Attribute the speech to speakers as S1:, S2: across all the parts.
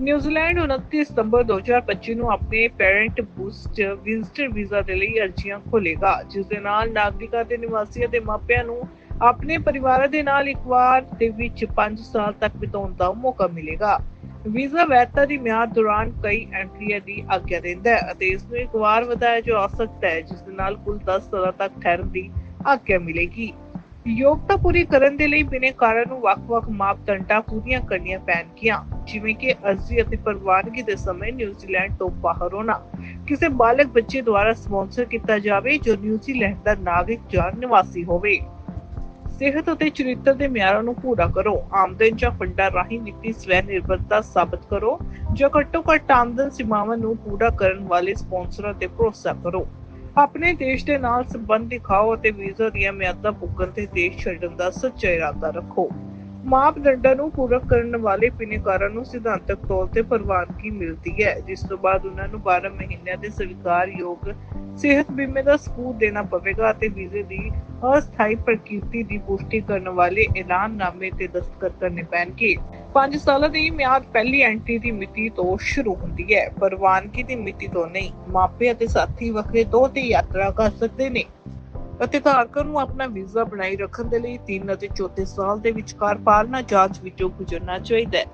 S1: New Zealand 29 ਸਤੰਬਰ 2025 ਨੂੰ ਆਪਣੇ parent boost visitor visa ਦੇ ਲਈ ਅਰਜ਼ੀਆਂ ਖੋਲੇਗਾ ਜਿਸ ਦੇ ਨਾਲ ਨਾਗਰਿਕਾਂ ਤੇ ਨਿਵਾਸੀਆਂ ਦੇ ਮਾਪਿਆਂ ਨੂੰ ਆਪਣੇ ਪਰਿਵਾਰਾਂ ਦੇ ਨਾਲ ਇੱਕ ਵਾਰ ਦੇ ਵਿੱਚ 5 ਸਾਲ ਤੱਕ ਬਿਤਾਉਣ ਦਾ ਮੌਕਾ ਮਿਲੇਗਾ। ਵੀਜ਼ਾ ਵੈਧਤਾ ਦੀ ਮਿਆਦ ਦੌਰਾਨ ਕਈ ਐਂਟਰੀਆਂ ਦੀ ਆਗਿਆ ਦਿੰਦਾ ਹੈ ਅਤੇ ਇਸ ਨੂੰ ਇੱਕ ਵਾਰ ਵਧਾਇਆ ਜਾ ਸਕਦਾ ਹੈ, ਜਿਸ ਦੇ ਨਾਲ ਕੁੱਲ 10 ਸਾਲਾਂ ਤੱਕ ਠਹਿਰਨ ਦੀ ਆਗਿਆ ਮਿਲੇਗੀ। ਯੋਗਤਾ ਪੂਰੀ ਕਰਨ ਦੇ ਲਈ ਬਿਨੇਕਾਰਾਂ ਨੂੰ ਵੱਖ-ਵੱਖ ਮਾਪਦੰਡਾਂ ਪੂਰੀਆਂ ਕਰਨੀਆਂ ਪੈਣਗੀਆਂ। ਜਿਵੇਂ ਕਿ ਅਰਜ਼ੀ ਅਤੇ ਪ੍ਰਵਾਨਗੀ ਦੇ ਸਮੇਂ ਨਿਊਜ਼ੀਲੈਂਡ ਤੋਂ ਬਾਹਰ ਹੋਣਾ। ਕਿਸੇ ਬਾਲਗ ਬੱਚੇ ਦੁਆਰਾ ਸਪਾਂਸਰ ਕੀਤਾ ਜਾਵੇ ਜੋ ਨਿਊਜ਼ੀਲੈਂਡ ਦਾ ਨਾਗਰਿਕ ਜਾਂ ਨਿਵਾਸੀ ਹੋਵੇ। ਸਿਹਤ ਅਤੇ ਚਰਿੱਤਰ ਦੇ ਮਿਆਰਾਂ ਨੂੰ ਪੂਰਾ ਕਰੋ। ਆਮਦਨ ਜਾਂ ਫੰਡਾਂ ਰਾਹੀਂ ਵਿੱਤੀ ਸਵੈ ਨਿਰਭਰਤਾ ਸਾਬਤ ਕਰੋ। ਜਾਂ ਘੱਟੋ ਘੱਟ ਆਮਦਨ ਸੀਮਾਵਾਂ ਨੂੰ ਪੂਰਾ ਕਰਨ ਵਾਲੇ ਸਪਾਂਸਰਾਂ ਤੇ ਭਰੋਸਾ ਕਰੋ। ਆਪਣੇ ਦੇਸ਼ ਦੇ ਨਾਲ ਸੰਬੰਧ ਦਿਖਾਓ ਅਤੇ ਵੀਜ਼ਾ ਦੀਆਂ ਮਿਆਦਾਂ ਪੁੱਗਣ ਤੇ ਦੇਸ਼ ਛੱਡਣ ਦਾ ਸੱਚਾ ਇਰਾਦਾ ਰੱਖੋ। ਮਾਪਦੰਡਾਂ ਨੂੰ ਪੂਰਾ ਕਰਨ ਵਾਲੇ ਬਿਨੇਕਾਰਾਂ ਨੂੰ ਸਿਧਾਂਤਕ ਤੌਰ ਤੇ ਪ੍ਰਵਾਨਗੀ ਮਿਲਦੀ ਹੈ, ਜਿਸ ਤੋਂ ਬਾਅਦ ਉਹਨਾਂ ਨੂੰ 12 ਮਹੀਨਿਆਂ ਦੇ ਸਵੀਕਾਰਯੋਗ ਸਿਹਤ ਬੀਮੇ ਦਾ ਸਬੂਤ ਦੇਣਾ ਪਵੇਗਾ ਅਤੇ ਵੀਜ਼ੇ ਦੀ ਅਸਥਾਈ ਪ੍ਰਕਿਰਤੀ ਦੀ ਪੁਸ਼ਟੀ ਕਰਨ ਵਾਲੇ ਐਲਾਨਨਾਮੇ ਤੇ ਦਸਤਖਤ ਕਰਨੇ ਪੈਣਗੇ। 5 ਸਾਲਾਂ ਦੀ ਮਿਆਦ ਪਹਿਲੀ ਐਂਟਰੀ ਦੀ ਮਿਤੀ ਤੋਂ ਸ਼ੁਰੂ ਹੁੰਦੀ ਹੈ ਪ੍ਰਵਾਨਗੀ ਦੀ ਮਿਤੀ ਤੋਂ ਨਹੀਂ, ਮਾਪੇ ਅਤੇ ਸਾਥੀ ਵੱਖਰੇ ਤੌਰ ਤੇ ਯਾਤਰਾ ਕਰ ਸਕਦੇ ਨੇ। ਅਤੇ ਧਾਰਕਾਂ ਨੂੰ ਆਪਣਾ ਵੀਜ਼ਾ ਬਣਾਈ ਰੱਖਣ ਦੇ ਲਈ 3 ਅਤੇ 4 ਸਾਲ ਦੇ ਵਿਚਕਾਰ ਪਾਲਣਾ ਜਾਂਚ ਵਿੱਚੋਂ ਗੁਜ਼ਰਨਾ ਚਾਹੀਦਾ ਹੈ।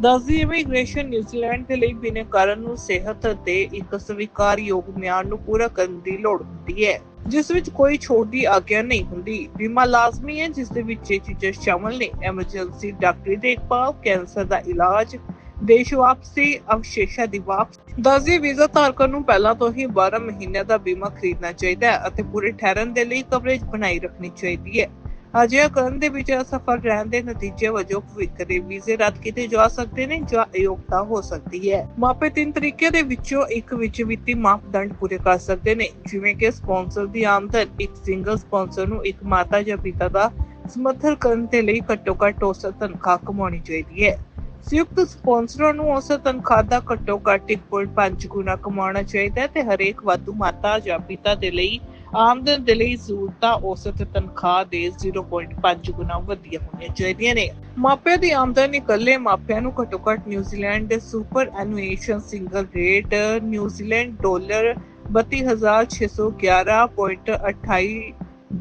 S1: ਦੱਸਦੀ ਇਮੀਗ੍ਰੇਸ਼ਨ ਨਿਊਜ਼ੀਲੈਂਡ ਦੇ ਲਈ ਬਿਨੇਕਾਰਾਂ ਨੂੰ ਸਿਹਤ ਅਤੇ ਇੱਕ ਸਵੀਕਾਰਯੋਗ ਮਿਆਰ ਨੂੰ ਪੂਰਾ ਕਰਨ ਦੀ ਲੋੜ ਹੁੰਦੀ ਹੈ। ਜਿਸ ਵਿੱਚ ਕੋਈ ਛੋਟ ਆਗਿਆ ਨਹੀਂ ਹੁੰਦੀ। ਬੀਮਾ ਲਾਜ਼ਮੀ ਹੈ, ਜਿਸ ਦੇ ਵਿੱਚ ਇਹ ਚੀਜ਼ਾਂ ਸ਼ਾਮਲ ਨੇ। ਐਮਰਜੈਂਸੀ ਡਾਕਟਰੀ ਦੇਖਭਾਲ, ਕੈਂਸਰ ਦਾ ਇਲਾਜ, ਦੇਸ਼ ਵਾਪਸੀ, ਅਵਸੇਸ਼ਾ ਦੀ ਵਾਪਸੀ। ਦੱਸਦੀ ਵੀਜ਼ਾ ਧਾਰਕਾਂ ਨੂੰ ਪਹਿਲਾਂ ਤੋਂ ਹੀ 12 ਮਹੀਨਿਆਂ ਦਾ ਬੀਮਾ ਖਰੀਦਣਾ ਚਾਹੀਦਾ ਹੈ ਅਤੇ ਪੂਰੇ ਠਹਿਰਨ ਦੇ ਲਈ ਕਵਰੇਜ ਬਣਾਈ ਰੱਖਣੀ ਚਾਹੀਦੀ ਹੈ। ਅਜਿਹਾ ਕਰਨ ਦੇ ਵਿੱਚ ਅਸਫਲ ਰਹਿਣ ਦੇ ਨਤੀਜੇ ਵਜੋਂ ਭਵਿੱਖ ਦੇ ਵੀਜ਼ੇ ਰੱਦ ਕੀਤੇ ਜਾ ਸਕਦੇ ਨੇ ਜਾਂ ਅਯੋਗਤਾ ਹੋ ਸਕਦੀ ਹੈ। ਮਾਪੇ ਤਿੰਨ ਤਰੀਕਿਆਂ ਦੇ ਵਿੱਚੋਂ ਇੱਕ ਵਿੱਚ ਵਿੱਤੀ ਮਾਪਦੰਡ ਪੂਰੇ ਕਰ ਸਕਦੇ ਨੇ, ਜਿਵੇਂ ਕਿ ਸਪਾਂਸਰ ਦੀ ਆਮਦਨ, ਇੱਕ ਸਿੰਗਲ ਸਪਾਂਸਰ ਨੂੰ ਇੱਕ ਮਾਤਾ ਜਾਂ ਪਿਤਾ ਦਾ ਸਮਰਥਨ ਕਰਨ ਦੇ ਲਈ ਘੱਟੋ ਘੱਟ ਔਸਤ ਤਨਖਾਹ ਕਮਾਉਣੀ ਚਾਹੀਦੀ ਹੈ। ਸੰਯੁਕਤ ਸਪਾਂਸਰਾਂ ਨੂੰ ਔਸਤ ਤਨਖਾਹ ਦਾ ਘੱਟੋ ਘੱਟ 1.5 ਗੁਣਾ ਕਮਾਉਣਾ ਚਾਹੀਦਾ ਹੈ ਤੇ ਹਰੇਕ ਵਾਧੂ ਮਾਤਾ ਜਾਂ ਪਿਤਾ ਦੇ ਲਈ ਆਮਦਨ ਦੇ ਲਈ ਜ਼ਰੂਰਤਾਂ ਔਸਤ ਤਨਖਾਹ ਦੇ 0.5 ਗੁਣਾ ਵਧੀਆ ਹੋਣੀਆਂ ਚਾਹੀਦੀਆਂ ਨੇ। ਮਾਪਿਆਂ ਦੀ ਆਮਦਨ ਇਕੱਲੇ ਮਾਪਿਆਂ ਨੂੰ ਘੱਟੋ ਘੱਟ ਨਿਊਜ਼ੀਲੈਂਡ ਦੇ superannuation single rate New Zealand dollar 32611.28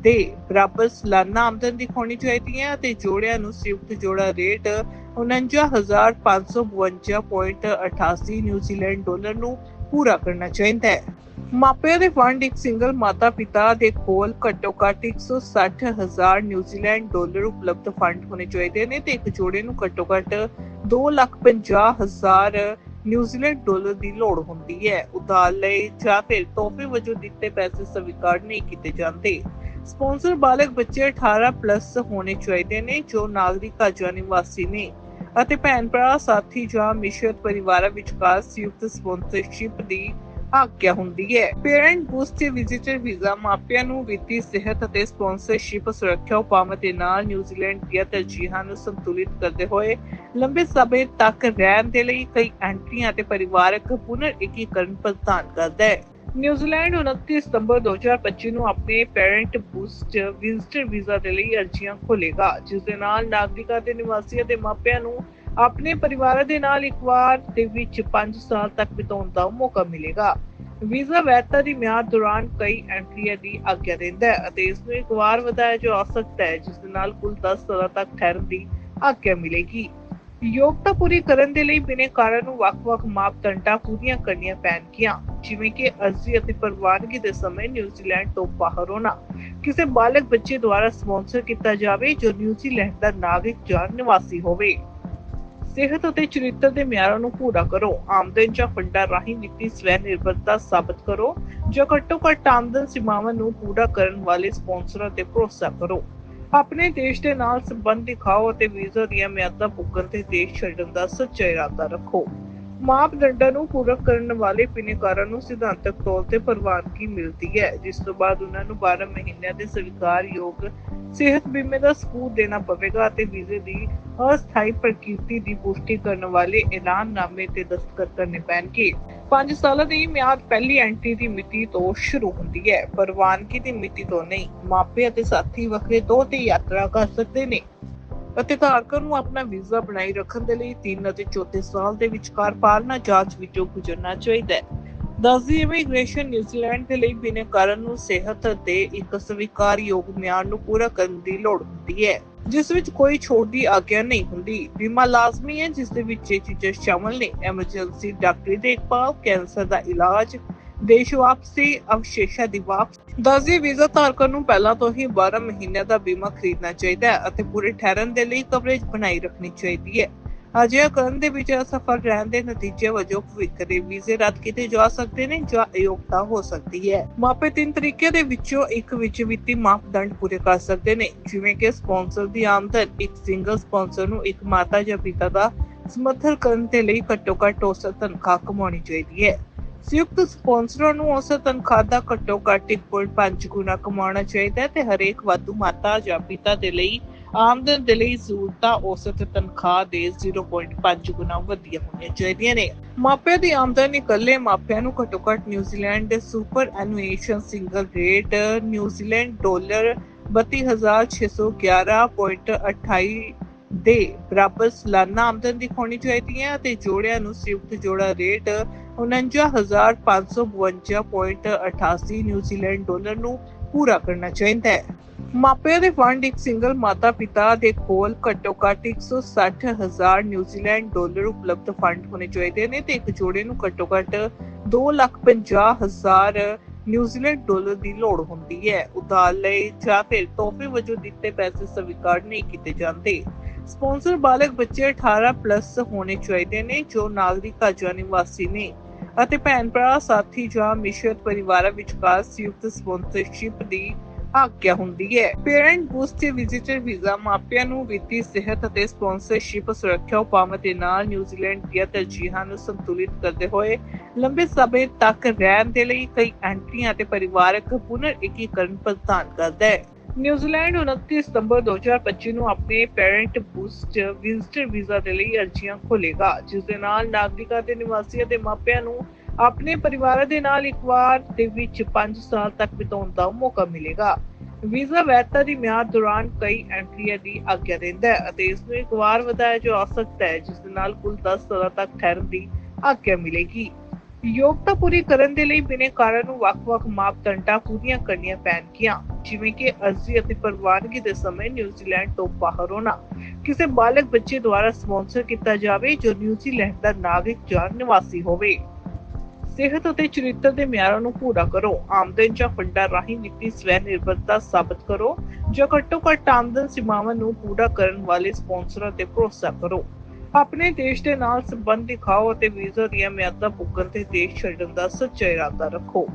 S1: ਦੇ ਬਰਾਬਰ ਸਾਲਾਨਾ ਆਮਦਨ ਦਿਖਾਉਣੀ ਚਾਹੀਦੀ ਹੈ ਅਤੇ ਜੋੜਿਆਂ ਨੂੰ ਸੰਯੁਕਤ ਜੋੜਾ ਰੇਟ 49552.88 ਨਿਊਜ਼ੀਲੈਂਡ ਡਾਲਰ ਨੂੰ ਪੂਰਾ ਕਰਨਾ ਚਾਹੀਦਾ ਹੈ। ਮਾਪਿਆਂ ਦੇ ਫੰਡ ਇੱਕ ਸਿੰਗਲ ਮਾਤਾ ਪਿਤਾ ਦੇ ਕੋਲ ਘੱਟੋ ਘੱਟ 160000 ਨਿਊਜ਼ੀਲੈਂਡ ਡਾਲਰ ਉਪਲਬਧ ਫੰਡ ਹੋਣੇ ਚਾਹੀਦੇ ਨੇ ਤੇ ਇੱਕ ਜੋੜੇ ਨੂੰ ਘੱਟੋ ਘੱਟ 250000 ਨਿਊਜ਼ੀਲੈਂਡ ਡਾਲਰ ਦੀ ਲੋੜ ਹੁੰਦੀ ਹੈ। ਉਧਾਰ ਲਈ ਜਾਂ ਫਿਰ ਤੋਹਫੇ ਵਜੋਂ ਦਿੱਤੇ ਪੈਸੇ ਸਵੀਕਾਰ ਨਹੀਂ ਕੀਤੇ ਜਾਂਦੇ। ਸਪਾਂਸਰ ਬਾਲਗ ਬੱਚੇ 18 ਪਲੱਸ ਹੋਣੇ ਚਾਹੀਦੇ ਨੇ ਜੋ ਨਾਲ ਨਾਗਰਿਕ ਜਾਂ ਨਿਵਾਸੀ ਨੇ ਅਤੇ ਭੈਣ ਭਰਾ ਸਾਥੀ ਜਾਂ ਮਿਸ਼ਰਤ ਪਰਿਵਾਰਾਂ ਵਿਚਕਾਰ ਸੰਯੁਕਤ ਸਪਾਂਸਰਸ਼ਿਪ ਦੀ ਆਗਿਆ ਹੁੰਦੀ ਹੈ। ਪੇਰੈਂਟ ਬੂਸਟ ਵਿਜ਼ਿਟਰ ਵੀਜ਼ਾ ਮਾਪਿਆਂ ਨੂੰ ਵਿੱਤੀ ਸਿਹਤ ਅਤੇ ਸਪਾਂਸਰਸ਼ਿਪ ਸੁਰੱਖਿਆ ਉਪਾਵਾਂ ਦੇ ਨਾਲ ਨਿਊਜ਼ੀਲੈਂਡ ਦੀਆਂ ਤਰਜੀਹਾਂ ਨੂੰ ਸੰਤੁਲਿਤ ਕਰਦੇ ਹੋਏ ਲੰਬੇ ਸਮੇਂ ਤੱਕ ਰਹਿਣ ਦੇ ਲਈ ਕਈ ਐਂਟਰੀਆਂ ਅਤੇ ਪਰਿਵਾਰਕ ਪੁਨਰ ਏਕੀਕਰਨ ਪ੍ਰਦਾਨ ਕਰਦਾ ਹੈ। ਨਿਊਜ਼ੀਲੈਂਡ 29 ਸਤੰਬਰ 2025 ਨੂੰ ਆਪਣੇ ਪੈਰੈਂਟ ਬੂਸਟ ਵਿਜ਼ਟਰ ਵੀਜ਼ਾ ਦੇ ਲਈ ਅਰਜ਼ੀਆਂ ਖੋਲੇਗਾ ਜਿਸ ਦੇ ਨਾਲ ਨਾਗਰਿਕਾਂ ਦੇ ਨਿਵਾਸੀਆਂ ਦੇ ਮਾਪਿਆਂ ਨੂੰ ਆਪਣੇ ਪਰਿਵਾਰਾਂ ਦੇ ਨਾਲ ਇੱਕ ਵਾਰ ਦੇ ਵਿੱਚ 5 ਸਾਲ ਤੱਕ ਬਿਤਾਉਣ ਦਾ ਮੌਕਾ ਮਿਲੇਗਾ। ਵੀਜ਼ਾ ਵੈਧਤਾ ਦੀ ਮਿਆਦ ਦੌਰਾਨ ਕਈ ਐਂਟਰੀਆਂ ਦੀ ਆਗਿਆ ਦਿੰਦਾ ਹੈ ਅਤੇ ਇਸ ਨੂੰ ਇੱਕ ਵਾਰ ਵਧਾਇਆ ਜਾ ਸਕਦਾ ਹੈ, ਜਿਸ ਦੇ ਨਾਲ ਕੁੱਲ 10 ਸਾਲਾਂ ਤੱਕ ਠਹਿਰਨ ਦੀ ਆਗਿਆ ਮਿਲੇਗੀ। ਯੋਗਤਾ ਪੂਰੀ ਕਰਨ ਦੇ ਲਈ ਬਿਨੇਕਾਰਾਂ ਨੂੰ ਵੱਖ-ਵੱਖ ਮਾਪਦੰਡਾਂ ਪੂਰੀਆਂ ਕਰਨੀਆਂ ਪੈਣਗੀਆਂ, ਜਿਵੇਂ ਕਿ ਅਰਜ਼ੀ ਅਤੇ ਪ੍ਰਵਾਨਗੀ ਦੇ ਸਮੇਂ ਨਿਊਜ਼ੀਲੈਂਡ ਤੋਂ ਬਾਹਰ ਹੋਣਾ। ਕਿਸੇ ਬਾਲਗ ਬੱਚੇ ਦੁਆਰਾ ਸਪਾਂਸਰ ਕੀਤਾ ਜਾਵੇ ਜੋ ਨਿਊਜ਼ੀਲੈਂਡ ਦਾ ਨਾਗਰਿਕ ਜਾਂ ਨਿਵਾਸੀ ਹੋਵੇ। ਸਿਹਤ ਅਤੇ ਚਰਿੱਤਰ ਦੇ ਮਿਆਰਾਂ ਨੂੰ ਪੂਰਾ ਕਰੋ। ਆਮਦਨ ਜਾਂ ਫੰਡਾਂ ਰਾਹੀਂ ਵਿੱਤੀ ਸਵੈ ਨਿਰਭਰਤਾ ਸਾਬਤ ਕਰੋ ਜਾਂ ਘੱਟੋ ਘੱਟ ਆਮਦਨ ਸੀਮਾਵਾਂ ਨੂੰ ਪੂਰਾ ਕਰਨ ਵਾਲੇ ਸਪਾਂਸਰਾਂ ਤੇ ਭਰੋਸਾ ਕਰੋ। ਆਪਣੇ ਦੇਸ਼ ਦੇ ਨਾਲ ਸੰਬੰਧ ਦਿਖਾਓ ਅਤੇ ਵੀਜ਼ਾ ਦੀਆਂ ਮਿਆਦਾਂ ਪੁੱਗਣ ਤੇ ਦੇਸ਼ ਛੱਡਣ ਦਾ ਸੱਚਾ ਇਰਾਦਾ ਰੱਖੋ। ਮਾਪਦੰਡਾਂ ਨੂੰ ਪੂਰਾ ਕਰਨ ਵਾਲੇ ਬਿਨੇਕਾਰਾਂ ਨੂੰ ਸਿਧਾਂਤਕ ਤੌਰ ਤੇ ਪ੍ਰਵਾਨਗੀ ਮਿਲਦੀ ਹੈ, ਜਿਸ ਤੋਂ ਬਾਅਦ ਉਹਨਾਂ ਨੂੰ 12 ਮਹੀਨਿਆਂ ਦੇ ਸਵੀਕਾਰਯੋਗ ਸਿਹਤ ਬੀਮੇ ਦਾ ਸਬੂਤ ਦੇਣਾ ਪਵੇਗਾ ਅਤੇ ਵੀਜ਼ੇ ਦੀ ਅਸਥਾਈ ਪ੍ਰਕਿਰਤੀ ਦੀ ਪੁਸ਼ਟੀ ਕਰਨ ਵਾਲੇ ਐਲਾਨਨਾਮੇ ਤੇ ਦਸਤਖਤ ਕਰਨੇ ਪੈਣਗੇ। 5 ਸਾਲਾਂ ਦੀ ਮਿਆਦ ਪਹਿਲੀ ਐਂਟਰੀ ਦੀ ਮਿਤੀ ਤੋਂ ਸ਼ੁਰੂ ਹੁੰਦੀ ਹੈ। ਪ੍ਰਵਾਨਗੀ ਦੀ ਮਿਤੀ ਤੋਂ ਨਹੀਂ, ਮਾਪੇ ਅਤੇ ਸਾਥੀ ਵੱਖਰੇ ਤੌਰ ਤੇ ਯਾਤਰਾ ਕਰ ਸਕਦੇ ਨੇ। ਅਤੇ ਧਾਰਕਾਂ ਨੂੰ ਆਪਣਾ ਵੀਜ਼ਾ ਬਣਾਈ ਰੱਖਣ ਦੇ ਲਈ 3 ਅਤੇ 34 ਸਾਲ ਦੇ ਵਿਚਕਾਰ ਪਾਲਣਾ ਜਾਂਚ ਵਿੱਚੋਂ ਗੁਜ਼ਰਨਾ ਚਾਹੀਦਾ ਹੈ। ਦੱਸਦੀ ਇਮੀਗ੍ਰੇਸ਼ਨ ਨਿਊਜ਼ੀਲੈਂਡ ਦੇ ਲਈ ਬਿਨਾਂ ਕਾਰਨ ਨੂੰ ਸਿਹਤ ਦੇ ਇੱਕ ਸਵੀਕਾਰਯੋਗ ਮਿਆਰ ਨੂੰ ਪੂਰਾ ਕਰਨ ਦੀ ਲੋੜ ਹੁੰਦੀ ਹੈ, ਜਿਸ ਵਿੱਚ ਕੋਈ ਛੋਟ ਦੀ ਆਗਿਆ ਨਹੀਂ ਹੁੰਦੀ। ਬੀਮਾ ਲਾਜ਼ਮੀ ਹੈ, ਜਿਸ ਦੇ ਵਿੱਚ ਇਹ ਚੀਜ਼ਾਂ ਸ਼ਾਮਲ ਨੇ। ਐਮਰਜੈਂਸੀ ਡਾਕਟਰੀ ਦੇਖਭਾਲ, ਕੈਂਸਰ ਦਾ ਇਲਾਜ ਦੇਸ਼ ਵਾਪਸੀ, ਅਵਸੇਸ਼ਾ ਦੀ ਵਾਪਸੀ। ਦੱਸਦੀ ਵੀਜ਼ਾ ਧਾਰਕਾਂ ਨੂੰ ਪਹਿਲਾਂ ਤੋਂ ਹੀ 12 ਮਹੀਨਿਆਂ ਦਾ ਬੀਮਾ ਖਰੀਦਣਾ ਚਾਹੀਦਾ ਹੈ ਅਤੇ ਪੂਰੇ ਠਹਿਰਨ ਦੇ ਲਈ ਕਵਰੇਜ ਬਣਾਈ ਰੱਖਣੀ ਚਾਹੀਦੀ ਹੈ। ਅਜਿਹਾ ਕਰਨ ਦੇ ਵਿੱਚ ਅਸਫਲ ਰਹਿਣ ਦੇ ਨਤੀਜੇ ਵਜੋਂ ਭਵਿੱਖ ਦੇ ਵੀਜ਼ੇ ਰੱਦ ਕੀਤੇ ਜਾ ਸਕਦੇ ਨੇ ਜਾਂ ਅਯੋਗਤਾ ਹੋ ਸਕਦੀ ਹੈ। ਮਾਪੇ ਤਿੰਨ ਤਰੀਕਿਆਂ ਦੇ ਵਿੱਚੋਂ ਇੱਕ ਵਿੱਚ ਵਿੱਤੀ ਮਾਪਦੰਡ ਪੂਰੇ ਕਰ ਸਕਦੇ ਨੇ, ਜਿਵੇਂ ਕਿ ਸਪਾਂਸਰ ਦੀ ਆਮਦਨ, ਇੱਕ ਸਿੰਗਲ ਸਪਾਂਸਰ ਨੂੰ ਇੱਕ ਮਾਤਾ ਜਾਂ ਪਿਤਾ ਦਾ ਸਮਰਥਨ ਕਰਨ ਦੇ ਲਈ ਘੱਟੋ ਘੱਟ ਔਸਤ ਤਨਖਾਹ ਕਮਾਉਣੀ ਚਾਹੀਦੀ ਹੈ। ਸੰਯੁਕਤ ਸਪਾਂਸਰਾਂ ਨੂੰ ਔਸਤ ਤਨਖਾਹ ਦਾ ਘੱਟੋ ਘੱਟ 1.5 ਗੁਣਾ ਕਮਾਉਣਾ ਚਾਹੀਦਾ ਹੈ ਤੇ ਹਰੇਕ ਵਾਧੂ ਮਾਤਾ ਜਾਂ ਪਿਤਾ ਦੇ ਲਈ, ਆਮਦਨ ਦੇ ਲਈ ਜ਼ਰੂਰਤਾਂ ਔਸਤ ਤਨਖਾਹ ਦੇ 0.5 ਗੁਣਾ ਵਧੀਆ ਹੋਣੀਆਂ ਚਾਹੀਦੀਆਂ ਨੇ। ਮਾਪਿਆਂ ਦੀ ਆਮਦਨ ਇਕੱਲੇ ਮਾਪਿਆਂ ਨੂੰ ਘੱਟੋ ਘੱਟ ਨਿਊਜ਼ੀਲੈਂਡ ਦੇ superannuation single rate New Zealand dollar 32611.28 ਦੇ ਬਰਾਬਰ ਸਾਲਾਨਾ ਆਮਦਨ ਦਿਖਾਉਣੀ ਚਾਹੀਦੀ ਹੈ ਅਤੇ ਜੋੜਿਆਂ ਨੂੰ ਸੰਯੁਕਤ ਜੋੜਾ ਰੇਟ 49552.88 ਨਿਊਜ਼ੀਲੈਂਡ ਡਾਲਰ ਨੂੰ ਪੂਰਾ ਕਰਨਾ ਚਾਹੀਦਾ ਹੈ। ਮਾਪਿਆਂ ਦੇ ਫੰਡ ਇੱਕ ਸਿੰਗਲ ਮਾਤਾ ਪਿਤਾ ਦੇ ਕੋਲ ਘੱਟੋ ਘੱਟ 160,000 ਨਿਊਜ਼ੀਲੈਂਡ ਡਾਲਰ ਉਪਲਬਧ ਫੰਡ ਹੋਣੇ ਚਾਹੀਦੇ ਨੇ ਤੇ ਇੱਕ ਜੋੜੇ ਨੂੰ ਘੱਟੋ ਘੱਟ 2,50,000 ਨਿਊਜ਼ੀਲੈਂਡ ਡਾਲਰ ਦੀ ਲੋੜ ਹੁੰਦੀ ਹੈ। ਉਧਾਰ ਲਈ ਜਾਂ ਫਿਰ ਤੋਹਫੇ ਵਜੋਂ ਦਿੱਤੇ ਪੈਸੇ ਸਵੀਕਾਰ ਨਹੀਂ ਕੀਤੇ ਜਾਂਦੇ। ਸਪਾਂਸਰ ਬਾਲਗ ਬੱਚੇ 18 ਪਲੱਸ ਹੋਣੇ ਚਾਹੀਦੇ ਨੇ ਜੋ ਨਾਗਰਿਕ ਜਾਂ ਨਿਵਾਸੀ ਨੇ। ਅਤੇ ਭੈਣ ਭਰਾ, ਸਾਥੀ ਜਾਂ ਮਿਸ਼ਰਤ ਪਰਿਵਾਰਾਂ ਵਿਚਕਾਰ ਸੰਯੁਕਤ ਸਪਾਂਸਰਸ਼ਿਪ ਦੀ ਆਗਿਆ ਹੁੰਦੀ ਹੈ। ਪੇਰੈਂਟ ਬੂਸਟ ਵਿਜ਼ਿਟਰ ਵੀਜ਼ਾ ਮਾਪਿਆਂ ਨੂੰ ਵਿੱਤੀ ਸਿਹਤ ਅਤੇ ਸਪਾਂਸਰਸ਼ਿਪ ਸੁਰੱਖਿਆ ਉਪਾਵਾਂ ਦੇ ਨਾਲ ਨਿਊਜ਼ੀਲੈਂਡ ਦੀਆਂ ਤਰਜੀਹਾਂ ਨੂੰ ਸੰਤੁਲਿਤ ਕਰਦੇ ਹੋਏ ਲੰਬੇ ਸਮੇਂ ਤੱਕ ਰਹਿਣ ਦੇ ਲਈ ਕਈ ਐਂਟਰੀਆਂ ਅਤੇ ਪਰਿਵਾਰਕ ਪੁਨਰ ਏਕੀਕਰਨ ਪ੍ਰਦਾਨ ਕਰਦਾ ਹੈ। ਨਿਊਜ਼ੀਲੈਂਡ 29 ਸਤੰਬਰ 2025 ਨੂੰ ਆਪਣੇ ਪੇਰੈਂਟ ਬੂਸਟ ਵਿਜ਼ਟਰ ਵੀਜ਼ਾ ਦੇ ਲਈ ਅਰਜ਼ੀਆਂ ਖੋਲੇਗਾ ਜਿਸ ਦੇ ਨਾਲ ਨਾਗਰਿਕਾਂ ਤੇ ਨਿਵਾਸੀਆਂ ਦੇ ਮਾਪਿਆਂ ਨੂੰ ਆਪਣੇ ਪਰਿਵਾਰ ਦੇ ਨਾਲ ਇੱਕ ਵਾਰ ਦੇ ਵਿੱਚ 5 ਸਾਲ ਤੱਕ ਬਿਤਾਉਣ ਦਾ ਮੌਕਾ ਮਿਲੇਗਾ। ਵੀਜ਼ਾ ਵੈਧਤਾ ਦੀ ਮਿਆਦ ਦੌਰਾਨ ਕਈ ਐਂਟਰੀਆਂ ਦੀ ਆਗਿਆ ਦਿੰਦਾ ਹੈ ਅਤੇ ਇਸ ਨੂੰ ਇੱਕ ਵਾਰ ਵਧਾਇਆ ਜਾ ਸਕਦਾ ਹੈ, ਜਿਸ ਦੇ ਨਾਲ ਕੁੱਲ 10 ਸਾਲਾਂ ਤੱਕ ਠਹਿਰਨ ਦੀ ਆਗਿਆ ਮਿਲੇਗੀ। ਯੋਗਤਾ ਪੂਰੀ ਕਰਨ ਦੇ ਲਈ ਬਿਨੇਕਾਰਾਂ ਨੂੰ ਵੱਖ-ਵੱਖ ਮਾਪਦੰਡਾਂ ਪੂਰੀਆਂ ਕਰਨੀਆਂ ਪੈਣਗੀਆਂ। ਜਿਵੇਂ ਕਿ ਅਰਜ਼ੀ ਅਤੇ ਪ੍ਰਵਾਨਗੀ ਦੇ ਸਮੇਂ ਨਿਊਜ਼ੀਲੈਂਡ ਤੋਂ ਬਾਹਰ ਹੋਣਾ। ਕਿਸੇ ਬਾਲਗ ਬੱਚੇ ਦੁਆਰਾ ਸਪਾਂਸਰ ਕੀਤਾ ਜਾਵੇ ਜੋ ਨਿਊਜ਼ੀਲੈਂਡ ਦਾ ਨਾਗਰਿਕ ਜਾਂ ਨਿਵਾਸੀ ਹੋਵੇ। ਸਿਹਤ ਅਤੇ ਚਰਿੱਤਰ ਦੇ ਮਿਆਰਾਂ ਨੂੰ ਪੂਰਾ ਕਰੋ। ਆਮਦਨ ਜਾਂ ਫੰਡਾਂ ਰਾਹੀਂ ਵਿੱਤੀ ਸਵੈ ਨਿਰਭਰਤਾ ਸਾਬਤ ਕਰੋ। ਜਾਂ ਘੱਟੋ ਘੱਟ ਆਮਦਨ ਸੀਮਾਵਾਂ ਨੂੰ ਪੂਰਾ ਕਰਨ ਵਾਲੇ ਸਪਾਂਸਰਾਂ ਤੇ ਭਰੋਸਾ ਕਰੋ। ਆਪਣੇ ਦੇਸ਼ ਦੇ ਨਾਲ ਸੰਬੰਧ ਦਿਖਾਓ ਅਤੇ ਵੀਜ਼ਾ ਦੀਆਂ ਮਿਆਦਾਂ ਪੁੱਗਣ ਤੇ ਦੇਸ਼ ਛੱਡਣ ਦਾ ਸੱਚਾ ਇਰਾਦਾ ਰੱਖੋ।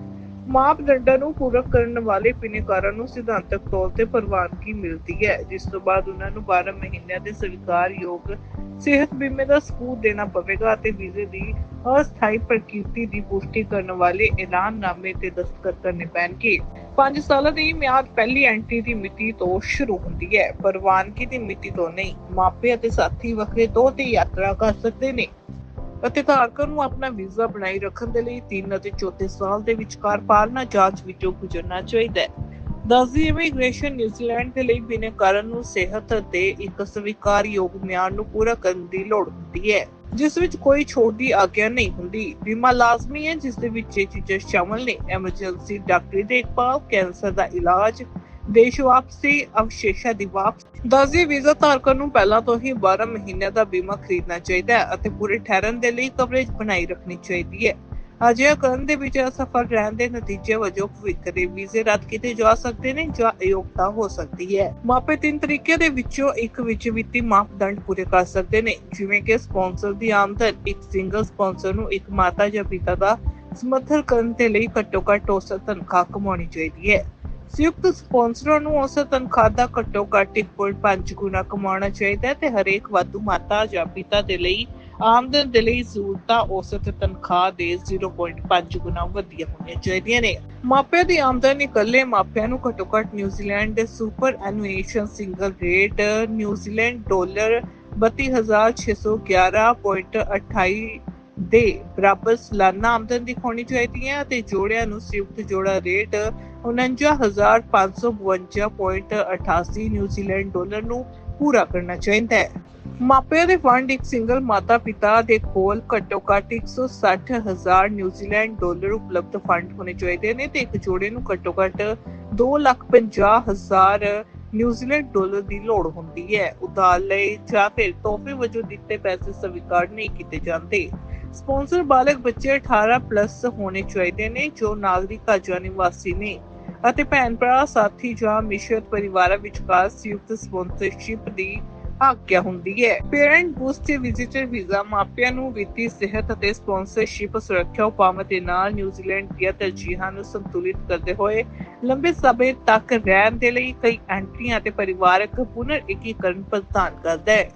S1: ਮਾਪਦੰਡਾਂ ਨੂੰ ਪੂਰਾ ਕਰਨ ਵਾਲੇ ਬਿਨੇਕਾਰਾਂ ਨੂੰ ਸਿਧਾਂਤਕ ਤੌਰ ਤੇ ਪ੍ਰਵਾਨਗੀ ਮਿਲਦੀ ਹੈ, ਜਿਸ ਤੋਂ ਬਾਅਦ ਉਹਨਾਂ ਨੂੰ 12 ਮਹੀਨਿਆਂ ਦੇ ਸਵੀਕਾਰਯੋਗ ਸਿਹਤ ਬੀਮੇ ਦਾ ਸਬੂਤ ਦੇਣਾ ਪਵੇਗਾ ਅਤੇ ਵੀਜ਼ੇ ਦੀ ਅਸਥਾਈ ਪ੍ਰਕਿਰਤੀ ਦੀ ਪੁਸ਼ਟੀ ਕਰਨ ਵਾਲੇ ਐਲਾਨਨਾਮੇ ਤੇ ਦਸਤਖਤ ਕਰਨੇ ਪੈਣਗੇ। 5 ਸਾਲਾਂ ਦੀ ਮਿਆਦ ਪਹਿਲੀ ਐਂਟਰੀ ਦੀ ਮਿਤੀ ਤੋਂ ਸ਼ੁਰੂ ਹੁੰਦੀ ਹੈ ਪ੍ਰਵਾਨਗੀ ਦੀ ਮਿਤੀ ਤੋਂ ਨਹੀਂ, ਮਾਪੇ ਅਤੇ ਸਾਥੀ ਵੱਖਰੇ ਤੌਰ ਤੇ ਯਾਤਰਾ ਕਰ ਸਕਦੇ ਨੇ। ਅਤੇ ਧਾਰਕਾਂ ਨੂੰ ਆਪਣਾ ਵੀਜ਼ਾ ਬਣਾਈ ਰੱਖਣ ਦੇ ਲਈ 3 ਅਤੇ 34 ਸਾਲ ਦੇ ਵਿਚਕਾਰ ਪਾਲਣਾ ਜਾਂਚ ਵਿੱਚੋਂ ਗੁਜ਼ਰਨਾ ਚਾਹੀਦਾ ਹੈ। ਦੱਸਦੀ ਇਮੀਗ੍ਰੇਸ਼ਨ ਨਿਊਜ਼ੀਲੈਂਡ ਦੇ ਲਈ ਬਿਨਾਂ ਨੂੰ ਸਿਹਤ ਦੇ ਇੱਕ ਸਵੀਕਾਰਯੋਗ ਮਿਆਰ ਨੂੰ ਪੂਰਾ ਕਰਨ ਦੀ ਲੋੜ ਹੁੰਦੀ ਹੈ, ਜਿਸ ਵਿੱਚ ਕੋਈ ਛੋਟ ਦੀ ਆਗਿਆ ਨਹੀਂ ਹੁੰਦੀ। ਬੀਮਾ ਲਾਜ਼ਮੀ ਹੈ, ਜਿਸ ਦੇ ਵਿੱਚ ਇਹ ਚੀਜ਼ਾਂ ਸ਼ਾਮਲ ਨੇ। ਐਮਰਜੈਂਸੀ ਡਾਕਟਰੀ ਦੇਖਭਾਲ, ਕੈਂਸਰ ਦਾ ਇਲਾਜ, ਦੇਸ਼ ਵਾਪਸੀ, ਅਵਸੇਸ਼ਾ ਦੀ ਵਾਪਸੀ। ਦੱਸਦੀ ਵੀਜ਼ਾ ਧਾਰਕਾਂ ਨੂੰ ਪਹਿਲਾਂ ਤੋਂ ਹੀ 12 ਮਹੀਨਿਆਂ ਦਾ ਬੀਮਾ ਖਰੀਦਣਾ ਚਾਹੀਦਾ ਹੈ ਅਤੇ ਪੂਰੇ ਠਹਿਰਨ ਦੇ ਲਈ ਕਵਰੇਜ ਬਣਾਈ ਰੱਖਣੀ ਚਾਹੀਦੀ ਹੈ। ਅਜਿਹਾ ਕਰਨ ਦੇ ਵਿੱਚ ਅਸਫਲ ਰਹਿਣ ਦੇ ਨਤੀਜੇ ਵਜੋਂ ਭਵਿੱਖ ਦੇ ਵੀਜ਼ੇ ਰੱਦ ਕੀਤੇ ਜਾ ਸਕਦੇ ਨੇ ਜਾਂ ਅਯੋਗਤਾ ਹੋ ਸਕਦੀ ਹੈ। ਮਾਪੇ ਤਿੰਨ ਤਰੀਕਿਆਂ ਦੇ ਵਿੱਚੋਂ ਇੱਕ ਵਿੱਚ ਵਿੱਤੀ ਮਾਪਦੰਡ ਪੂਰੇ ਕਰ ਸਕਦੇ ਨੇ, ਜਿਵੇਂ ਕਿ ਸਪਾਂਸਰ ਦੀ ਆਮਦਨ, ਇੱਕ ਸਿੰਗਲ ਸਪਾਂਸਰ ਨੂੰ ਇੱਕ ਮਾਤਾ ਜਾਂ ਪਿਤਾ ਦਾ ਸਮਰਥਨ ਕਰਨ ਦੇ ਲਈ ਘੱਟੋ ਘੱਟ ਔਸਤ ਤਨਖਾਹ ਕਮਾਉਣੀ ਚਾਹੀਦੀ ਹੈ। ਸੰਯੁਕਤ ਸਪਾਂਸਰਾਂ ਨੂੰ ਔਸਤ ਤਨਖਾਹ ਦਾ ਘੱਟੋ ਘੱਟ 1.5 ਗੁਣਾ ਕਮਾਉਣਾ ਚਾਹੀਦਾ ਹੈ ਤੇ ਹਰੇਕ ਵਾਧੂ ਮਾਤਾ ਜਾਂ ਪਿਤਾ ਦੇ ਲਈ ਆਮਦਨ ਦੇ ਲਈ ਜ਼ਰੂਰਤਾਂ ਔਸਤ ਤਨਖਾਹ ਦੇ 0.5 ਗੁਣਾ ਵਧੀਆ ਹੋਣੀਆਂ ਚਾਹੀਦੀਆਂ ਨੇ। ਮਾਪਿਆਂ ਦੀ ਆਮਦਨ ਇਕੱਲੇ ਮਾਪਿਆਂ ਨੂੰ ਘੱਟੋ ਘੱਟ ਨਿਊਜ਼ੀਲੈਂਡ ਦੇ superannuation single rate New Zealand dollar 32611.28 ਦੇ ਬਰਾਬਰ ਸਾਲਾਨਾ ਆਮਦਨ ਦੀ ਹੋਣੀ ਚਾਹੀਦੀ ਹੈ ਅਤੇ ਜੋੜਿਆਂ ਨੂੰ ਸੰਯੁਕਤ ਜੋੜਾ ਰੇਟ 49552.88 ਨਿਊਜ਼ੀਲੈਂਡ ਡਾਲਰ ਨੂੰ ਪੂਰਾ ਕਰਨਾ ਚਾਹੀਦਾ ਹੈ। ਮਾਪਿਆਂ ਦੇ ਫੰਡ ਇੱਕ ਸਿੰਗਲ ਮਾਤਾ ਪਿਤਾ ਦੇ ਕੋਲ ਘੱਟੋ ਘੱਟ 160,000 ਨਿਊਜ਼ੀਲੈਂਡ ਡਾਲਰ ਉਪਲਬਧ ਫੰਡ ਹੋਣੇ ਚਾਹੀਦੇ ਨੇ ਤੇ ਇੱਕ ਜੋੜੇ ਨੂੰ ਘੱਟੋ ਘੱਟ 2,50,000 ਨਿਊਜ਼ੀਲੈਂਡ ਡਾਲਰ ਦੀ ਲੋੜ ਹੁੰਦੀ ਹੈ। ਉਧਾਰ ਲਈ ਜਾਂ ਫਿਰ ਤੋਹਫੇ ਵਜੋਂ ਦਿੱਤੇ ਪੈਸੇ ਸਵੀਕਾਰ ਨਹੀਂ ਕੀਤੇ ਜਾਂਦੇ। ਸਪਾਂਸਰ ਬਾਲਗ ਬੱਚੇ 18 ਪਲੱਸ ਹੋਣੇ ਚਾਹੀਦੇ ਨੇ ਜੋ ਨਾਗਰਿਕ ਜਾਂ ਨਿਵਾਸੀ ਨੇ ਅਤੇ ਭੈਣ ਭਰਾ ਸਾਥੀ ਜਾਂ ਮਿਸ਼ਰਤ ਪਰਿਵਾਰਾਂ ਵਿਚਕਾਰ ਸੰਯੁਕਤ ਸਪਾਂਸਰਸ਼ਿਪ ਦੀ ਆਗਿਆ ਹੁੰਦੀ ਹੈ। ਪੇਰੈਂਟ ਬੂਸਟ ਵਿਜ਼ਿਟਰ ਵੀਜ਼ਾ ਮਾਪਿਆਂ ਨੂੰ ਵਿੱਤੀ ਸਿਹਤ ਅਤੇ ਸਪਾਂਸਰਸ਼ਿਪ ਸੁਰੱਖਿਆ ਉਪਾਵਾਂ ਦੇ ਨਾਲ ਨਿਊਜ਼ੀਲੈਂਡ ਦੀਆਂ ਤਰਜੀਹਾਂ ਨੂੰ ਸੰਤੁਲਿਤ ਕਰਦੇ ਹੋਏ ਲੰਬੇ ਸਮੇਂ ਤੱਕ ਰਹਿਣ ਦੇ ਲਈ ਕਈ ਐਂਟਰੀਆਂ ਅਤੇ ਪਰਿਵਾਰਕ ਪੁਨਰ ਏਕੀਕਰਨ ਪ੍ਰਦਾਨ ਕਰਦਾ ਹੈ।